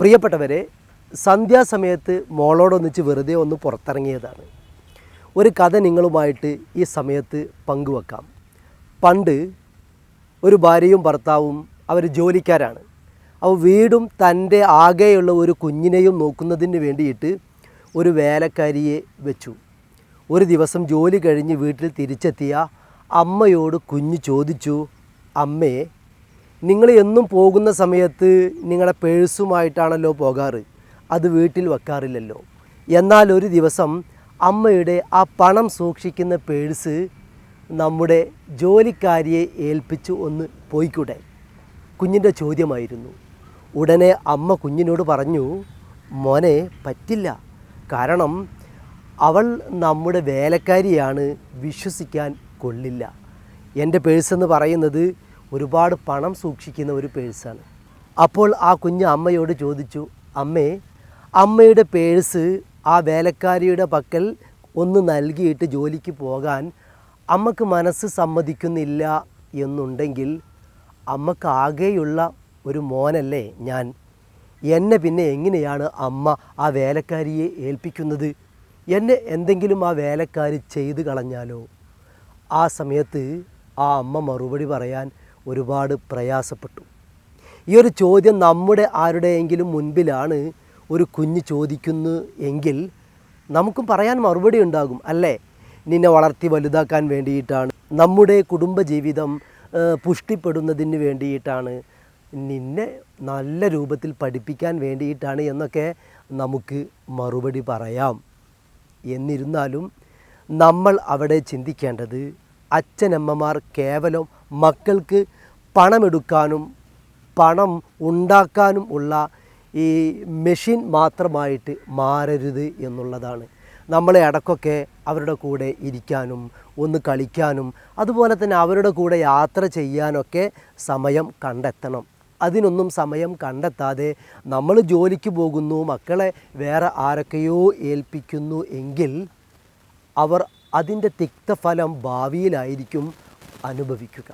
പ്രിയപ്പെട്ടവരെ സന്ധ്യാസമയത്ത് മോളോടൊന്നിച്ച് വെറുതെ ഒന്ന് പുറത്തിറങ്ങിയതാണ്. ഒരു കഥ നിങ്ങളുമായിട്ട് ഈ സമയത്ത് പങ്കുവെക്കാം. പണ്ട് ഒരു ഭാര്യയും ഭർത്താവും അവർ ജോലിക്കാരാണ്. അപ്പോൾ വീടും തന്റെ ആകെയുള്ള ഒരു കുഞ്ഞിനെയും നോക്കുന്നതിന് വേണ്ടിയിട്ട് ഒരു വേലക്കാരിയെ വെച്ചു. ഒരു ദിവസം ജോലി കഴിഞ്ഞ് വീട്ടിൽ തിരിച്ചെത്തിയ അമ്മയോട് കുഞ്ഞ് ചോദിച്ചു അമ്മേ നിങ്ങൾ എന്നും പോകുന്ന സമയത്ത് നിങ്ങളുടെ പേഴ്സുമായിട്ടാണല്ലോ പോകാറ്. അത് വീട്ടിൽ വെക്കാറില്ലല്ലോ. എന്നാൽ ഒരു ദിവസം അമ്മയുടെ ആ പണം സൂക്ഷിക്കുന്ന പേഴ്സ് നമ്മുടെ ജോലിക്കാരിയെ ഏൽപ്പിച്ച് ഒന്ന് പോയിക്കൂടെ? കുഞ്ഞിന്റെ ചോദ്യമായിരുന്നു. ഉടനെ അമ്മ കുഞ്ഞിനോട് പറഞ്ഞു മോനെ പറ്റില്ല. കാരണം അവൾ നമ്മുടെ വേലക്കാരിയാണ്. വിശ്വസിക്കാൻ കൊള്ളില്ല. എന്റെ പേഴ്സെന്ന് പറയുന്നത് ഒരുപാട് പണം സൂക്ഷിക്കുന്ന ഒരു പേഴ്സാണ്. അപ്പോൾ ആ കുഞ്ഞ് അമ്മയോട് ചോദിച്ചു അമ്മേ അമ്മയുടെ പേഴ്സ് ആ വേലക്കാരിയുടെ പക്കൽ ഒന്ന് നൽകിയിട്ട് ജോലിക്ക് പോകാൻ അമ്മയ്ക്ക് മനസ്സ് സമ്മതിക്കുന്നില്ല എന്നുണ്ടെങ്കിൽ അമ്മയ്ക്ക് ആകെയുള്ള ഒരു മോനല്ലേ ഞാൻ? എന്നെ പിന്നെ എങ്ങനെയാണ് അമ്മ ആ വേലക്കാരിയെ ഏൽപ്പിക്കുന്നത്? എന്നെ എന്തെങ്കിലും ആ വേലക്കാരി ചെയ്തു കളഞ്ഞാലോ? ആ സമയത്ത് ആ അമ്മ മറുപടി പറയാൻ ഒരുപാട് പ്രയാസപ്പെട്ടു. ഈ ഒരു ചോദ്യം നമ്മുടെ ആരുടെയെങ്കിലും മുൻപിലാണ് ഒരു കുഞ്ഞ് ചോദിക്കുന്നു എങ്കിൽ നമുക്കും പറയാൻ മറുപടി ഉണ്ടാകും അല്ലേ? നിന്നെ വളർത്തി വലുതാക്കാൻ വേണ്ടിയിട്ടാണ് നമ്മുടെ കുടുംബജീവിതം പുഷ്ടിപ്പെടുന്നതിന് വേണ്ടിയിട്ടാണ് നിന്നെ നല്ല രൂപത്തിൽ പഠിപ്പിക്കാൻ വേണ്ടിയിട്ടാണ് എന്നൊക്കെ നമുക്ക് മറുപടി പറയാം. എന്നിരുന്നാലും നമ്മൾ അവിടെ ചിന്തിക്കേണ്ടത് അച്ഛനമ്മമാർ കേവലം മക്കൾക്ക് പണമെടുക്കാനും പണം ഉണ്ടാക്കാനും ഉള്ള ഈ മെഷീൻ മാത്രമായിട്ട് മാറരുത് എന്നുള്ളതാണ്. നമ്മളെ അടക്കൊക്കെ അവരുടെ കൂടെ ഇരിക്കാനും ഒന്ന് കളിക്കാനും അതുപോലെ തന്നെ അവരുടെ കൂടെ യാത്ര ചെയ്യാനൊക്കെ സമയം കണ്ടെത്തണം. അതിനൊന്നും സമയം കണ്ടെത്താതെ നമ്മൾ ജോലിക്ക് പോകുന്നു മക്കളെ വേറെ ആരൊക്കെയോ ഏൽപ്പിക്കുന്നു എങ്കിൽ അവർ അതിന്റെ തിക്തഫലം ഭാവിയിലായിരിക്കും അനുഭവിക്കുക.